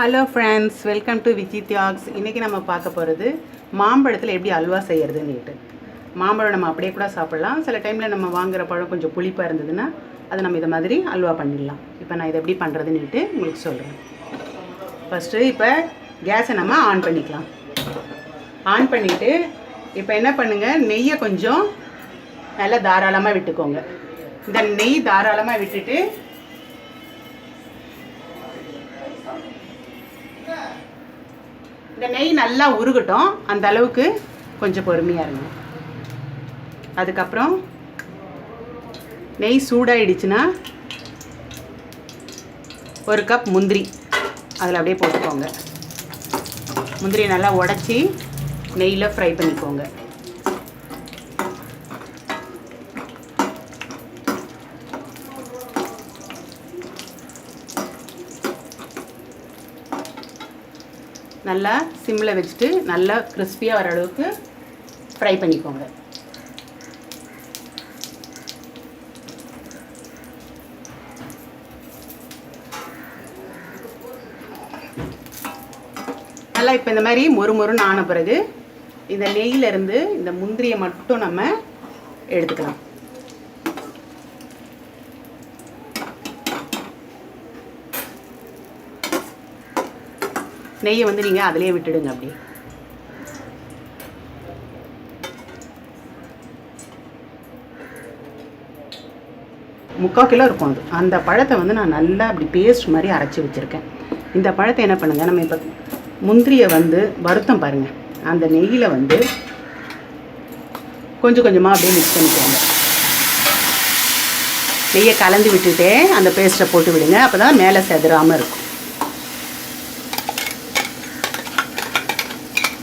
Hello friends welcome to Viji Thiyags இன்றைக்கி நம்ம பார்க்க போகிறது மாம்பழத்தில் எப்படி அல்வா செய்கிறதுன்னுட்டு மாம்பழம் நம்ம அப்படியே கூட சாப்பிட்லாம். சில டைமில் நம்ம வாங்குகிற பழம் கொஞ்சம் புளிப்பாக இருந்ததுன்னா அதை நம்ம இதை மாதிரி அல்வா பண்ணிடலாம். இப்போ நான் இதை எப்படி பண்ணுறதுன்னுட்டு உங்களுக்கு சொல்கிறேன் ஃபஸ்ட்டு இப்போ கேஸை நம்ம ஆன் பண்ணிக்கலாம். ஆன் பண்ணிவிட்டு இப்போ என்ன பண்ணுங்கள் நெய்யை கொஞ்சம் நல்லா தாராளமாக விட்டுக்கோங்க. இந்த நெய் தாராளமாக விட்டுட்டு இந்த நெய் நல்லா உருகட்டும். அந்த அளவுக்கு கொஞ்சம் பொறுமையாக இருங்க. அதுக்கப்புறம் நெய் சூடாயிடுச்சுன்னா ஒரு கப் முந்திரி அதில் அப்படியே போட்டுக்கோங்க. முந்திரியை நல்லா உடச்சி நெய்யில் ஃப்ரை பண்ணிக்கோங்க. நல்லா சிம்மில் வச்சுட்டு நல்லா கிறிஸ்பியாக வர அளவுக்கு ஃப்ரை பண்ணிக்கோங்க. நல்லா இப்போ இந்த மாதிரி மொறு மொறுன்னு ஆன பிறகு இந்த நெய்யிலேருந்து இந்த முந்திரியை மட்டும் நம்ம எடுத்துக்கலாம். நெய்யை வந்து நீங்கள் அதிலே விட்டுடுங்க அப்படி. முக்கால் கிலோ இருக்கும் அது. அந்த பழத்தை வந்து நான் நல்லா அப்படி பேஸ்ட் மாதிரி அரைச்சி வச்சுருக்கேன். இந்த பழத்தை என்ன பண்ணுங்கள் நம்ம இப்போ முந்திரியை வந்து வருத்தம் பாருங்கள் அந்த நெய்யில் வந்து கொஞ்சம் கொஞ்சமாக அப்படியே மிக்ஸ் பண்ணிக்கோங்க. நெய்யை கலந்து விட்டுட்டே அந்த பேஸ்ட்டை போட்டு விடுங்க. அப்போ தான் மேலே செதறாமல் இருக்கும்.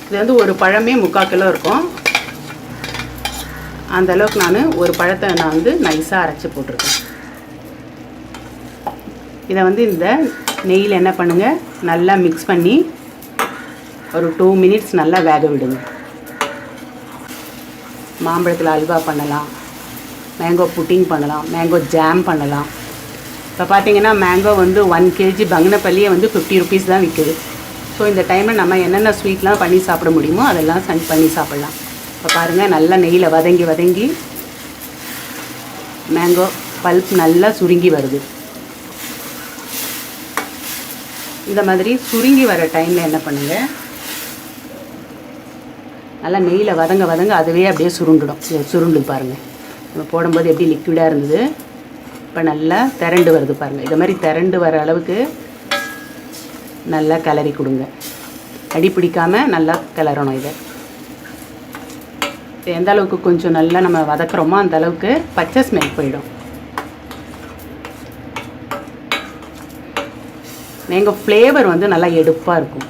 இது வந்து ஒரு பழமே முக்கால் கிலோ இருக்கும். அந்த அளவுக்கு நான் ஒரு பழத்தை நான் வந்து நைஸாக அரைச்சி போட்டிருக்கேன். இதை வந்து இந்த நெய்யில் என்ன பண்ணுங்கள் நல்லா மிக்ஸ் பண்ணி ஒரு டூ மினிட்ஸ் நல்லா வேக விடுங்க. மாம்பழத்தில் அல்வா பண்ணலாம். மேங்கோ புட்டிங் பண்ணலாம். மேங்கோ ஜாம் பண்ணலாம். இப்போ பார்த்தீங்கன்னா மேங்கோ வந்து ஒன் கேஜி பங்கனப்பள்ளியே வந்து ஃபிஃப்டி ருபீஸ் தான் விற்குது ஸோ இந்த டைமில் நம்ம என்னென்ன ஸ்வீட்லாம் பண்ணி சாப்பிட முடியுமோ அதெல்லாம் சன் பண்ணி சாப்பிட்லாம். இப்போ பாருங்கள் நல்லா நெய்யில் வதங்கி வதங்கி மேங்கோ பல்ப் நல்லா சுருங்கி வருது. இந்த மாதிரி சுருங்கி வர டைமில் என்ன பண்ணுங்கள் நல்லா நெய்யில் வதங்க வதங்க அதுவே அப்படியே சுருண்டுடும். சுருண்டு பாருங்கள் நம்ம போடும்போது எப்படி லிக்விடாக இருந்தது? இப்போ நல்லா திரண்டு வருது பாருங்கள் இது மாதிரி திரண்டு வர அளவுக்கு நல்லா கிளறி கொடுங்க. அடி பிடிக்காமல் நல்லா கிளறணும் இதை. எந்த அளவுக்கு கொஞ்சம் நல்லா நம்ம வதக்குறோமோ அந்த அளவுக்கு பச்சை ஸ்மெல் போயிடும். எங்கள் ஃப்ளேவர் வந்து நல்லா எடுப்பாக இருக்கும்.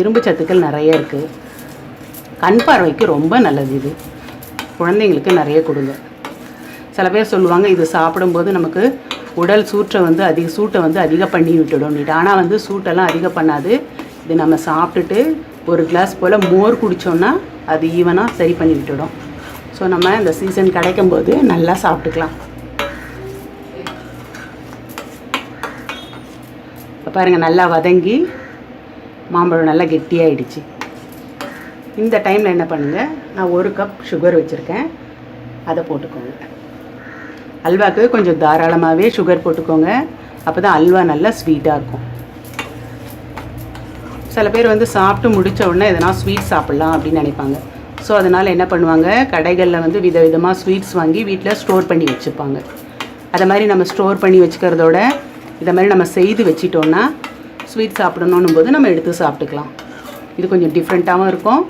இரும்பு சத்துக்கள் நிறைய இருக்குது கண் பார்வைக்கு ரொம்ப நல்லது இது. குழந்தைங்களுக்கு நிறைய கொடுங்க. சில பேர் சொல்லுவாங்க இது சாப்பிடும்போது நமக்கு உடல் சூற்றை வந்து அதிக சூட்டை வந்து அதிகம் பண்ணி விட்டுடும் ஆனால் வந்து சூட்டெல்லாம் அதிகம் பண்ணாது. இது நம்ம சாப்பிட்டுட்டு ஒரு கிளாஸ் போல் மோர் குடித்தோன்னா அது ஈவனாக சரி பண்ணி விட்டுடும். ஸோ நம்ம இந்த சீசன் கிடைக்கும் போது நல்லா சாப்பிட்டுக்கலாம். இப்போ பாருங்கள் நல்லா வதங்கி மாம்பழம் நல்லா கெட்டியாயிடுச்சு. இந்த டைமில் என்ன பண்ணுங்கள் நான் ஒரு கப் சுகர் வச்சுருக்கேன். அதை போட்டுக்கோங்க. அல்வாக்கு கொஞ்சம் தாராளமாகவே சுகர் போட்டுக்கோங்க. அப்போ தான் அல்வா நல்லா ஸ்வீட்டாக இருக்கும். சில பேர் வந்து சாப்பிட்டு முடித்த உடனே எதனா ஸ்வீட் சாப்பிட்லாம் அப்படின்னு நினைப்பாங்க. ஸோ அதனால் என்ன பண்ணுவாங்க? கடைகளில் வந்து விதவிதமாக ஸ்வீட்ஸ் வாங்கி வீட்டில் ஸ்டோர் பண்ணி வச்சுப்பாங்க. அதை மாதிரி நம்ம ஸ்டோர் பண்ணி வச்சுக்கிறதோட இதை மாதிரி நம்ம செய்து வச்சிட்டோன்னா ஸ்வீட் சாப்பிடணும் போது நம்ம எடுத்து சாப்பிட்டுக்கலாம். இது கொஞ்சம் டிஃப்ரெண்ட்டாகவும் இருக்கும்.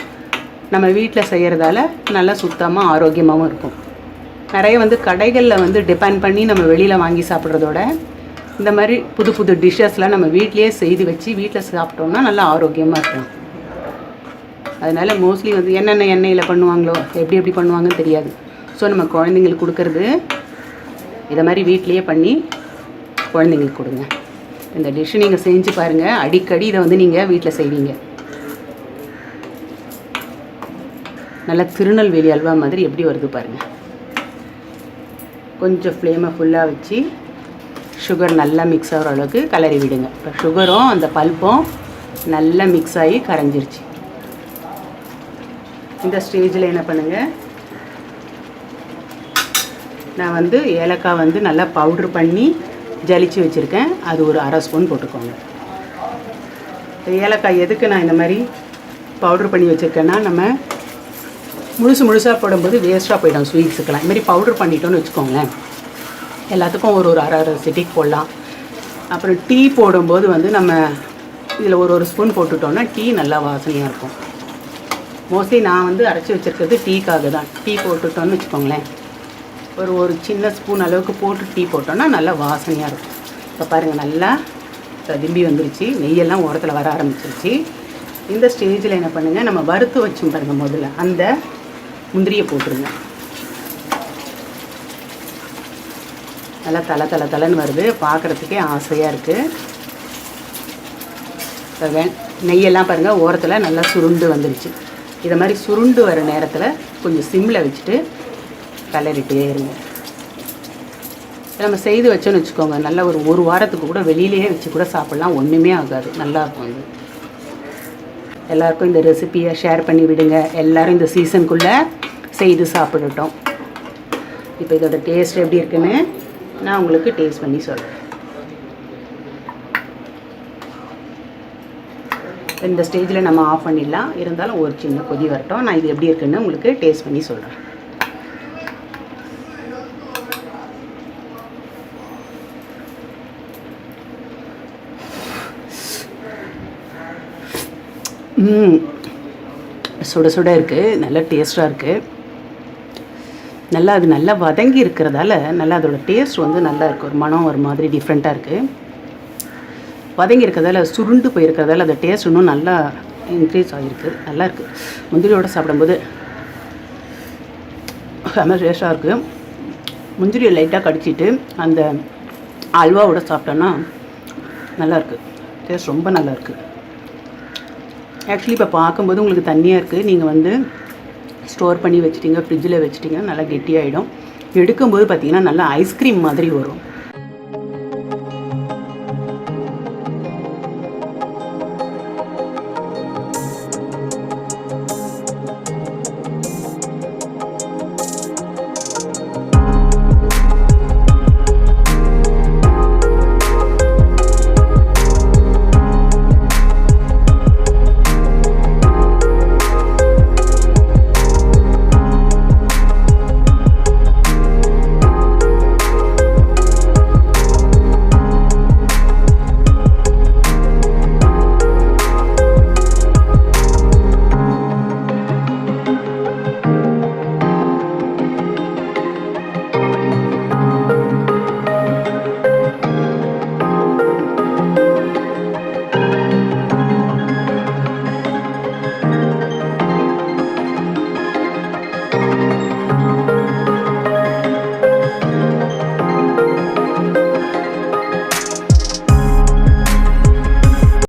நம்ம வீட்டில் செய்கிறதால நல்லா சுத்தமாக ஆரோக்கியமாகவும் இருக்கும். நிறைய வந்து கடைகளில் வந்து டிபெண்ட் பண்ணி நம்ம வெளியில் வாங்கி சாப்பிட்றதோட இந்த மாதிரி புது புது டிஷ்ஷஸ்லாம் நம்ம வீட்லேயே செய்து வச்சு வீட்டில் சாப்பிட்டோம்னா நல்லா ஆரோக்கியமாக இருக்கும். அதனால் மோஸ்ட்லி வந்து என்னென்ன எண்ணெயில் பண்ணுவாங்களோ எப்படி எப்படி பண்ணுவாங்கன்னு தெரியாது. ஸோ நம்ம குழந்தைங்களுக்கு கொடுக்கறது இதை மாதிரி வீட்லேயே பண்ணி குழந்தைங்களுக்கு கொடுங்க. இந்த டிஷ்ஷு நீங்கள் செஞ்சு பாருங்கள் அடிக்கடி இதை வந்து நீங்கள் வீட்டில் செய்வீங்க. நல்லா திருநெல்வேலி அல்வா மாதிரி எப்படி வருது பாருங்கள் கொஞ்சம் ஃப்ளேமை ஃபுல்லாக வச்சு சுகர் நல்லா மிக்ஸ் ஆகிற அளவுக்கு கலரி விடுங்க. இப்போ சுகரும் அந்த பல்ப்பும் நல்லா மிக்ஸ் ஆகி கரைஞ்சிருச்சு. இந்த ஸ்டேஜில் என்ன பண்ணுங்கள் நான் வந்து ஏலக்காய் வந்து நல்லா பவுட்ரு பண்ணி ஜலிச்சு வச்சுருக்கேன். அது ஒரு அரை ஸ்பூன் போட்டுக்கோங்க. ஏலக்காய் எதுக்கு நான் இந்த மாதிரி பவுட்ரு பண்ணி வச்சுருக்கேன்னா நம்ம முழுசு முழுசாக போடும்போது வேஸ்ட்டாக போயிடும் ஸ்வீட்ஸுக்கெல்லாம் இதுமாரி பவுடர் பண்ணிட்டோன்னு வச்சுக்கோங்களேன். எல்லாத்துக்கும் ஒரு ஒரு அரை அரை சிட்டிக்கு போடலாம். அப்புறம் டீ போடும்போது வந்து நம்ம இதில் ஒரு ஒரு ஸ்பூன் போட்டுட்டோம்னா டீ நல்லா வாசனையாக இருக்கும். மோஸ்ட்லி நான் வந்து அரைச்சி வச்சுருக்கிறது டீக்காக தான். டீ போட்டுட்டோன்னு வச்சுக்கோங்களேன். ஒரு ஒரு சின்ன ஸ்பூன் அளவுக்கு போட்டு டீ போட்டோன்னா நல்லா வாசனையாக இருக்கும். இப்போ பாருங்கள் நல்லா ததும்பி வந்துருச்சு. நெய்யெல்லாம் ஓரத்தில் வர ஆரம்பிச்சிருச்சு. இந்த ஸ்டேஜில் என்ன பண்ணுங்கள் நம்ம வறுத்து வச்சோம் பாருங்கள் முதல்ல. அந்த முந்திரியை போட்டுருங்க. நல்லா தலை தலை தலைன்னு வருது. பார்க்குறதுக்கே ஆசையாக இருக்குது வே நெய்யெல்லாம் பாருங்கள் ஓரத்தில் நல்லா சுருண்டு வந்துருச்சு. இதை மாதிரி சுருண்டு வர நேரத்தில் கொஞ்சம் சிம்மில் வச்சுட்டு கலரிட்டே இருங்க. நம்ம செய்து வச்சோன்னு வச்சுக்கோங்க. நல்லா ஒரு ஒரு வாரத்துக்கு கூட வெளியிலேயே வச்சு கூட சாப்பிட்லாம். ஒன்றுமே ஆகாது. நல்லா இருக்கும் இது எல்லாருக்கும் இந்த ரெசிப்பியை ஷேர் பண்ணி விடுங்க. எல்லாரும் இந்த சீசனுக்குள்ளே செய்து சாப்பிடட்டும். இப்போ இதோட டேஸ்ட் எப்படி இருக்குன்னு நான் உங்களுக்கு டேஸ்ட் பண்ணி சொல்கிறேன் இந்த ஸ்டேஜில் நம்ம ஆஃப் பண்ணிடலாம். இருந்தாலும் ஒரு சின்ன கொதி வரட்டும். நான் இது எப்படி இருக்குன்னு உங்களுக்கு டேஸ்ட் பண்ணி சொல்கிறேன் சுட சுட இருக்குது நல்லா டேஸ்ட்டாக இருக்குது நல்லா அது நல்லா வதங்கி இருக்கிறதால நல்லா அதோட டேஸ்ட் வந்து நல்லா இருக்குது ஒரு மனம் ஒரு மாதிரி டிஃப்ரெண்ட்டாக இருக்குது வதங்கி இருக்கிறதால சுருண்டு போயிருக்கிறதால அந்த டேஸ்ட் இன்னும் நல்லா இன்க்ரீஸ் ஆகிருக்கு நல்லா இருக்குது முந்திரியோடு சாப்பிடும்போது செம்ம டேஸ்ட்டாக இருக்குது முந்திரியை லைட்டாக கடிச்சிட்டு அந்த அல்வாவோட சாப்பிட்டோன்னா நல்லாயிருக்கு டேஸ்ட் ரொம்ப நல்லாயிருக்கு ஆக்சுவலி இப்போ பார்க்கும்போது உங்களுக்கு தண்ணியாக இருக்குது நீங்கள் வந்து ஸ்டோர் பண்ணி வச்சிட்டிங்க ஃப்ரிட்ஜில் வச்சிட்டிங்கன்னா நல்லா கெட்டியாகிடும் எடுக்கும்போது பார்த்தீங்கன்னா நல்லா ஐஸ்கிரீம் மாதிரி வரும்.